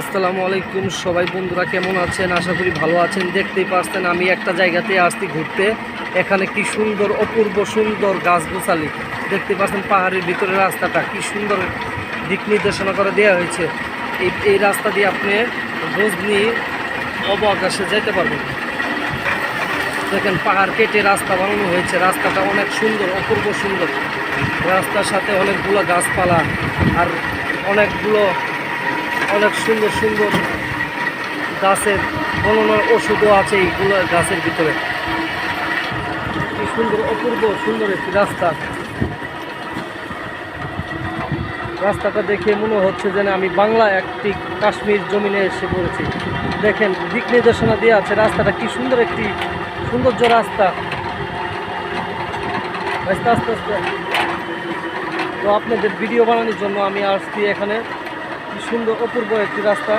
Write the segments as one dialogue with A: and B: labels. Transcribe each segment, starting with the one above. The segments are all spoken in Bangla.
A: আসসালামু আলাইকুম সবাই বন্ধুরা, কেমন আছেন? আশা করি ভালো আছেন। দেখতেই পারছেন, আমি একটা জায়গাতে আসছি ঘুরতে। এখানে কি সুন্দর, অপূর্ব সুন্দর গাছ গোছালি দেখতে পাচ্ছেন পাহাড়ের ভিতরে রাস্তাটা, কি সুন্দর দিক নির্দেশনা করে দেওয়া হয়েছে। এই এই রাস্তা দিয়ে আপনি গজনি অবকাশে যেতে পারবেন। দেখেন, পাহাড় কেটে রাস্তা বানানো হয়েছে। রাস্তাটা অনেক সুন্দর, অপূর্ব সুন্দর। রাস্তার সাথে অনেকগুলো গাছপালা আর অনেকগুলো অনেক সুন্দর সুন্দর গাছের বননার ওষুধও আছে এইগুলো গাছের ভিতরে। কি সুন্দর, অপূর্ব সুন্দর একটি রাস্তা। রাস্তাটা দেখে মনে হচ্ছে যেন আমি বাংলা একটি কাশ্মীর জমিনে এসে পড়েছি। দেখেন, দিক নির্দেশনা দিয়ে আছে, রাস্তাটা কি সুন্দর একটি সৌন্দর্য রাস্তা। আস্তে আস্তে আস্তে। তো আপনাদের ভিডিও বানানোর জন্য আমি আসছি এখানে। সুন্দর অপূর্ব একটি রাস্তা।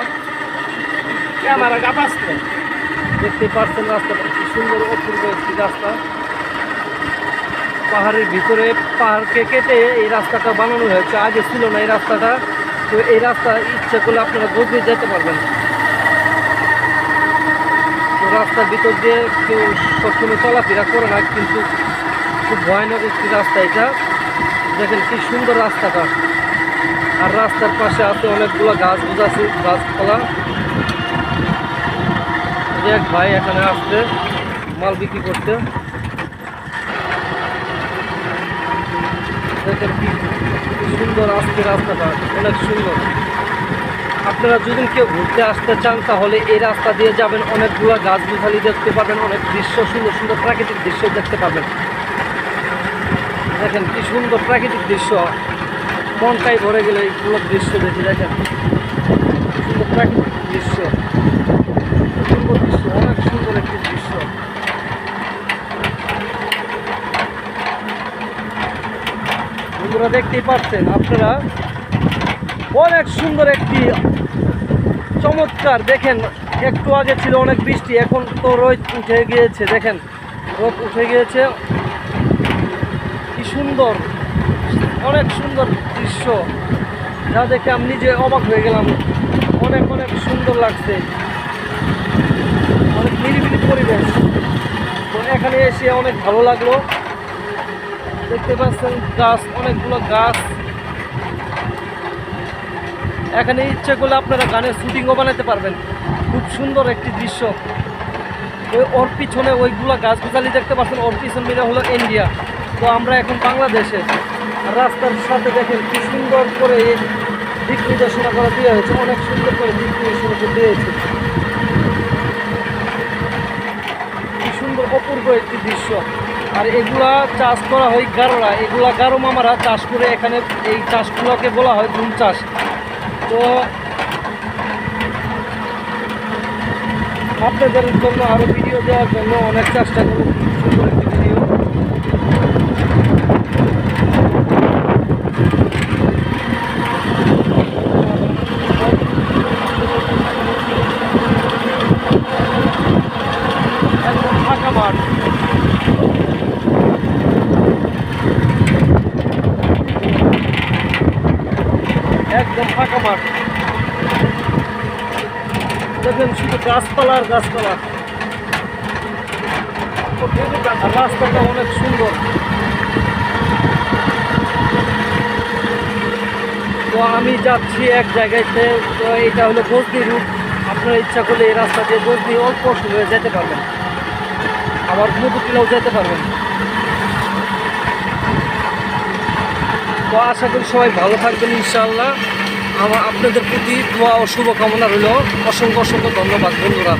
A: দেখতে পাচ্ছেন রাস্তাটা সুন্দর অপূর্ব একটি রাস্তা। পাহাড়ের ভিতরে পাহাড়কে কেটে এই রাস্তাটা বানানো হয়েছে। আগে ছিল না এই রাস্তাটা। তো এই রাস্তা ইচ্ছে করলে আপনারা গজে যেতে পারবেন। তো রাস্তার ভিতর দিয়ে কেউ সবসময় চলাফেরা করে না, কিন্তু খুব ভয়ানক একটি রাস্তা এটা। দেখেন কি সুন্দর রাস্তাটা। আর রাস্তার পাশে আছে অনেকগুলো গাছ বুঝাছি, গাছপালা। এক ভাই, এখানে আসছে মাল বিক্রি করতে। দেখেন কি সুন্দর আজকে রাস্তাটা, অনেক সুন্দর। আপনারা যদি কেউ ঘুরতে আসতে চান, তাহলে এই রাস্তা দিয়ে যাবেন। অনেকগুলো গাছ গুছালি দেখতে পাবেন, অনেক দৃশ্য, সুন্দর সুন্দর প্রাকৃতিক দৃশ্য দেখতে পাবেন। দেখেন কি সুন্দর প্রাকৃতিক দৃশ্য। মনটাই ভরে গেলে এইগুলো দৃশ্য দেখে, দেখেন। সুন্দর প্রাকৃতিক দৃশ্য। সুন্দর দৃশ্য, অনেক সুন্দর একটি দৃশ্য। বন্ধুরা দেখতেই পাচ্ছেন, আপনারা অনেক সুন্দর একটি চমৎকার, দেখেন, একটু আগে ছিল অনেক বৃষ্টি, এখন তো রোদ উঠে গিয়েছে, দেখেন, রোদ উঠে গিয়েছে। কি সুন্দর অনেক সুন্দর দৃশ্য, যা দেখে আমি নিজে অবাক হয়ে গেলাম। অনেক অনেক সুন্দর লাগছে। অনেক নিরিবিলি পরিবেশ। তো এখানে এসে অনেক ভালো লাগল। দেখতে পাচ্ছেন গাছ, অনেকগুলো গাছ। এখানে ইচ্ছে করলে আপনারা গানের শুটিংও বানাতে পারবেন। খুব সুন্দর একটি দৃশ্য। ওই ওর পিছনে ওইগুলো গাছ গোছালি দেখতে পাচ্ছেন, ওর পিছন মিলে হলো ইন্ডিয়া। তো আমরা এখন বাংলাদেশে। রাস্তার সাথে দেখেন কি সুন্দর করে এই দিক নির্দেশনা করা দেওয়া হয়েছে, অনেক সুন্দর করে দিক নির্দেশনা দিয়েছে। কি সুন্দর অপূর্ব একটি দৃশ্য। আর এগুলা চাষ করা হয় গারোরা এগুলা গারো মামারা চাষ করে এখানে এই চাষগুলোকে বলা হয় ঝুম চাষ। তো আপনাদের জন্য আরও ভিডিও দেওয়ার জন্য অনেক চেষ্টা করব সুন্দর একটি ভিডিও একদম ফাঁকা মাঠ একদম ফাঁকা মাঠ দেখবেন শুধু গাছপালা আর গাছপালা। রাস্তাটা অনেক সুন্দর। তো আমি যাচ্ছি এক জায়গাতে তো এটা হলো গজনি রুট আপনার ইচ্ছা করলে এই রাস্তা দিয়ে গজনি অল্প সময়ে যেতে পারবেন। আবার মধুটিলাও যেতে পারবেন। তো আশা করি সবাই ভালো থাকবেন ইনশাআল্লাহ। আমার আপনাদের প্রতি দোয়া ও শুভকামনা রইল। অসংখ্য অসংখ্য ধন্যবাদ বন্ধুরা।